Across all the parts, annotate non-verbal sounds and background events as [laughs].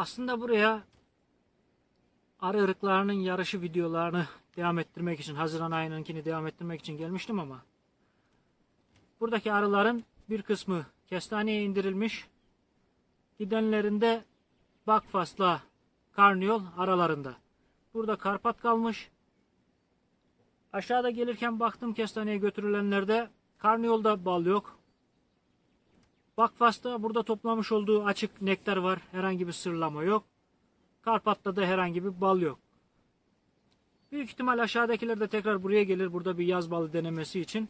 Aslında buraya arı ırıklarının yarışı videolarını devam ettirmek için, Haziran ayınınkini devam ettirmek için gelmiştim ama buradaki arıların bir kısmı kestaneye indirilmiş. Gidenlerinde bakfasla karniyol aralarında. Burada karpat kalmış. Aşağıda gelirken baktım kestaneye götürülenlerde karniyolda bal yok. Bakfas'ta burada toplamış olduğu açık nektar var. Herhangi bir sırlama yok. Karpat'ta da herhangi bir bal yok. Büyük ihtimal aşağıdakiler de tekrar buraya gelir. Burada bir yaz balı denemesi için.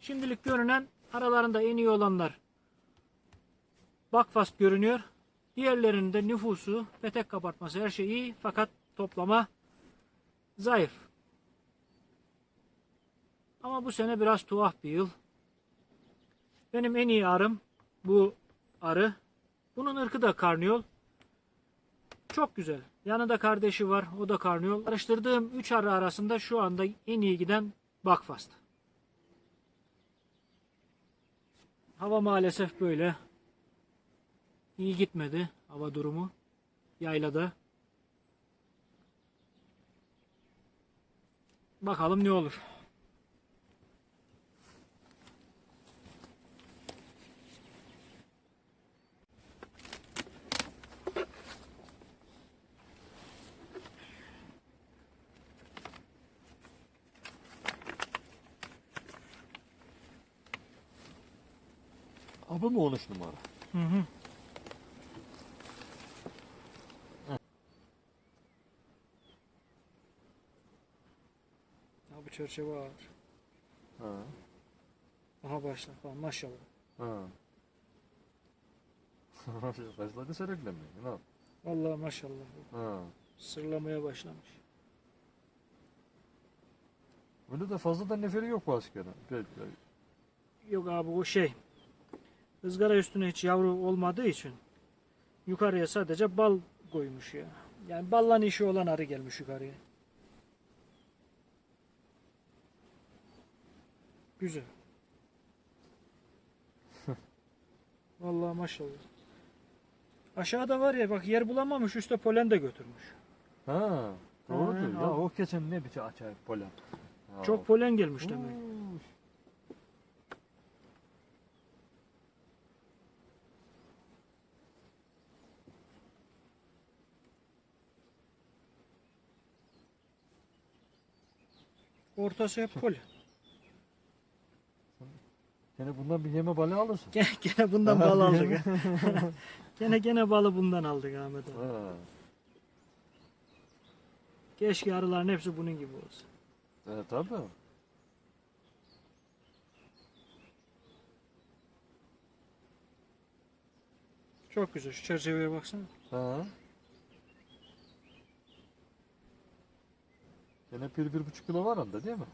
Şimdilik görünen aralarında en iyi olanlar Bakfast görünüyor. Diğerlerinin de nüfusu, petek kabartması her şey iyi fakat toplama zayıf. Ama bu sene biraz tuhaf bir yıl. Benim en iyi arım bu arı. Bunun ırkı da karniyol. Çok güzel. Yanında kardeşi var. O da karniyol. Araştırdığım 3 arı arasında şu anda en iyi giden Bakfast. Hava maalesef böyle. İyi gitmedi hava durumu. Yaylada. Bakalım ne olur. Abi mi 13 numara? Hı hı. Ya bu çerçeve ağır. Ha. Aha başla falan maşallah. Ha. [laughs] Başladı sürüklemeye. Ne? Vallahi maşallah. Ha. Sırlamaya başlamış. Öyle de fazla da neferi yok bu askerin. Peki. Yok abi o şey. Izgara üstüne hiç yavru olmadığı için yukarıya sadece bal koymuş ya. Yani ballan işi olan arı gelmiş yukarıya. Güzel. [laughs] Vallahi maşallah. Aşağıda var ya bak yer bulamamış üstte polen de götürmüş. Ha. Doğrudur. Aynen Ya o keçen ne biçim acayip polen. Ya. Çok polen gelmiş demek. Ortası hep polen. Gene bundan bir yeme balı alırsın. Gene, gene bundan bal aldık. [laughs] gene gene balı bundan aldık Ahmet abi. Ha. Keşke arıların hepsi bunun gibi olsa. E, tabii. Çok güzel. Şu çerçeveye baksana. Ha. Gene bir, bir buçuk kilo var onda değil mi?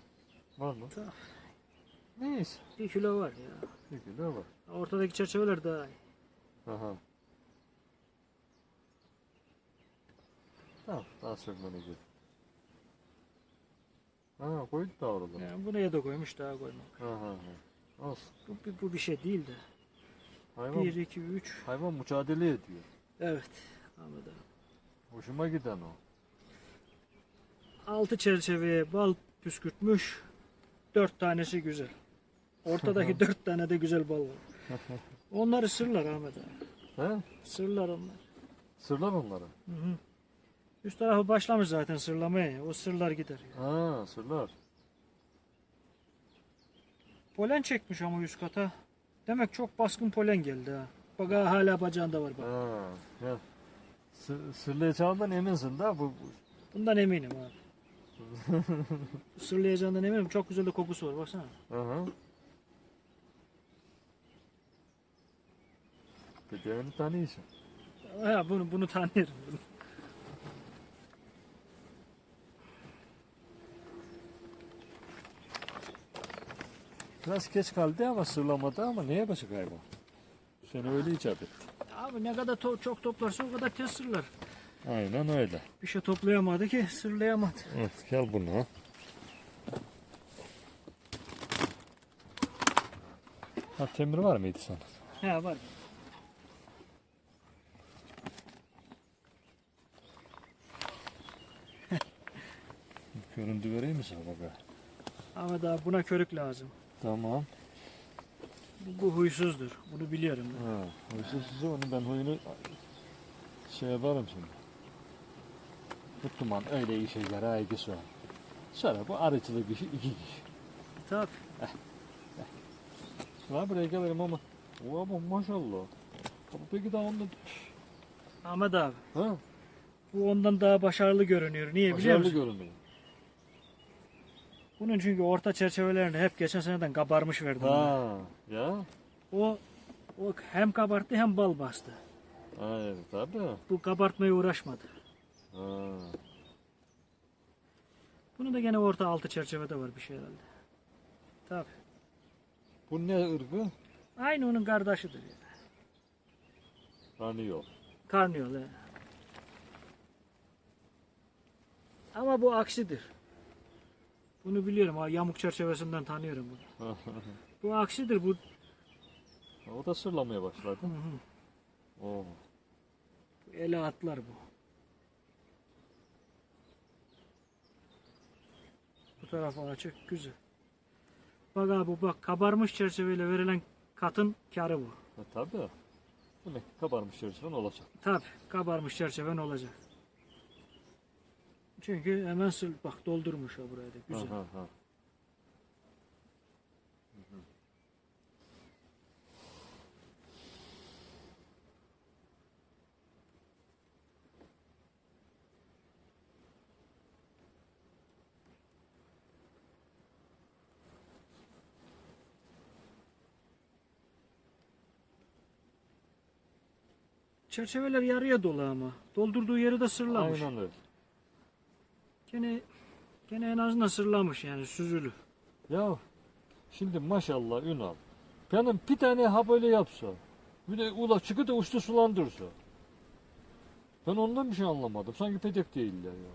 Var mı? Tamam. Neyse. Bir kilo var ya. Bir kilo var. Ortadaki çerçeveler daha iyi. Aha. Tamam, daha sürmene gir. Ha, koydu da orada. Yani buraya da koymuş daha koymak. Ha ha ha. Olsun. Bu, bu, bu bir şey değil de. Hayvan, 1, 2, 3. hayvan mücadele ediyor. Evet. Abi. Hoşuma giden o. Altı çerçeveye bal püskürtmüş. Dört tanesi güzel. Ortadaki dört tane de güzel bal var. [laughs] Onları sırlar Ahmet abi. He? Sırlar onlar. Sırlar onları. Hı hı. Üst tarafı başlamış zaten sırlamaya. O sırlar gider. ya. Ha, sırlar. Polen çekmiş ama üst kata. Demek çok baskın polen geldi ha. Bak ha, hala bacağında var bak. Ha, ya. Sır, sırlayacağından eminsin bu, bu. Bundan eminim abi. [laughs] Sırlayacağından eminim. Çok güzel de kokusu var baksana. Aha. Bir devini tanıyorsun. Ha, bunu bunu tanıyorum. Biraz geç kaldı ama sırlamadı ama neye yapacak hayvan? Seni öyle icap etti. Abi ne kadar to- çok toplarsa o kadar tez sırlar. Aynen öyle. Bir şey toplayamadı ki sırlayamadı. Evet gel buna. Ha temir var mıydı sana? He var. Görüntü vereyim mi sana baba? Ama daha buna körük lazım. Tamam. Bu, bu huysuzdur. Bunu biliyorum. Ben. Ha, huysuzsa onu ben huyunu şey yaparım şimdi. Tuttuman öyle iyi şeyler ha ikisi var. Sonra bu arıcılık işi iki kişi. Tabii. Ha buraya gelirim ama. Ama maşallah. Ama peki daha onda... Ahmet abi Ha? bu ondan daha başarılı görünüyor. Niye biliyor Başarılı musun? görünüyor. Bunun çünkü orta çerçevelerini hep geçen seneden kabarmış verdim. ben. Ha, ya. O o hem kabarttı hem bal bastı. Ha, evet tabii. Bu kabartmaya uğraşmadı. Ha. Bunun da gene orta altı çerçevede var bir şey herhalde. Tabii. Bu ne ırgı? Aynı onun kardeşidir. Yani. Yok. Karnıyol he. Ama bu aksidir. Bunu biliyorum. ha, Yamuk çerçevesinden tanıyorum bunu. [laughs] Bu aksidir. Bu o da sırlamaya başladı. Hı hı. Oo. Ele atlar bu. Bu tarafı açık güzel. Bak abi bak kabarmış çerçeveyle verilen katın karı bu. Ha, tabii. Demek ki kabarmış çerçeven olacak. Tabi kabarmış çerçeven olacak. Çünkü hemen sil bak doldurmuş o burayı da güzel. Ha, ha, ha. Çerçeveler yarıya dolu ama. Doldurduğu yeri de sırlamış. Aynen öyle. Gene gene en azından sırlamış yani süzülü. Ya şimdi maşallah Ünal. Benim bir tane ha böyle yapsa. Bir de ula çıkı da uçtu sulandırsa. Ben ondan bir şey anlamadım. Sanki pedek değiller ya.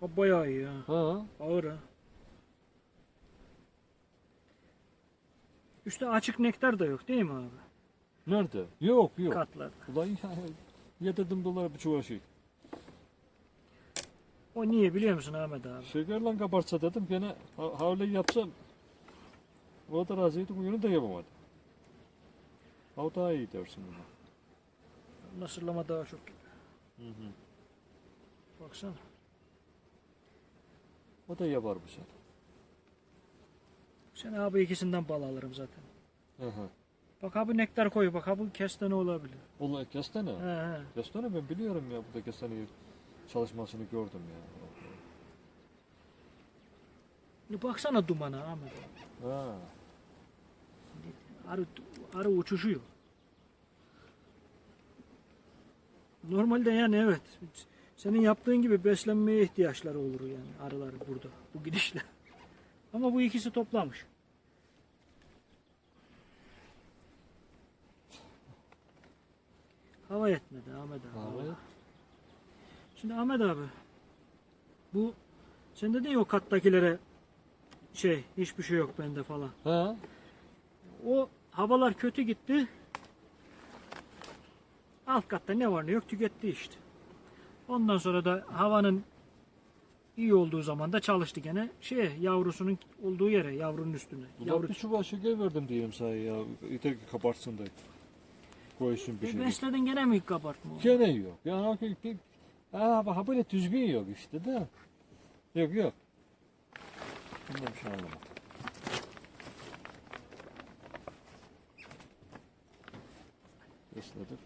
O bayağı iyi ha. Ha? Ağır ha. Üstte açık nektar da yok değil mi abi? Nerede? Yok yok. Katlarda. Ulan ya, yedirdim dolara bir çuval şey. O niye biliyor musun Ahmet abi? Şekerle kabartsa dedim gene ha, havle yapsam. O da razıydı bu yönü de yapamadı. O daha iyi dersin buna. Nasırlama daha çok. Hı hı. Baksana. O da yapar bu sefer. Sen abi ikisinden bal alırım zaten. Hı hı. Bak abi nektar koy. Bak abi kestane olabilir. Ulan kestane. He he. Kestane ben biliyorum ya burada kestane çalışmasını gördüm ya. Baksana dumana Ahmet. Ha. Arı, arı uçuşuyor. Normalde yani evet. Senin yaptığın gibi beslenmeye ihtiyaçları olur yani arılar burada. Bu gidişle. [laughs] Ama bu ikisi toplamış. Hava yetmedi Ahmet abi. Hava. Şimdi Ahmet abi bu sen dedin ya o kattakilere şey hiçbir şey yok bende falan. Ha? O havalar kötü gitti. Alt katta ne var ne yok tüketti işte. Ondan sonra da havanın iyi olduğu zaman da çalıştı gene şey yavrusunun olduğu yere yavrunun üstüne. Ulan Yavru bir çuval şeker verdim diyelim sana ya. Yeter ki kabartsın da. Koysun bir E, şey. besledin gene mi kabartma? oldu? Gene yok. Ya hakikaten ha, bak böyle düzgün yok işte de. Yok yok. Bundan bir şey anlamadım. Besledim.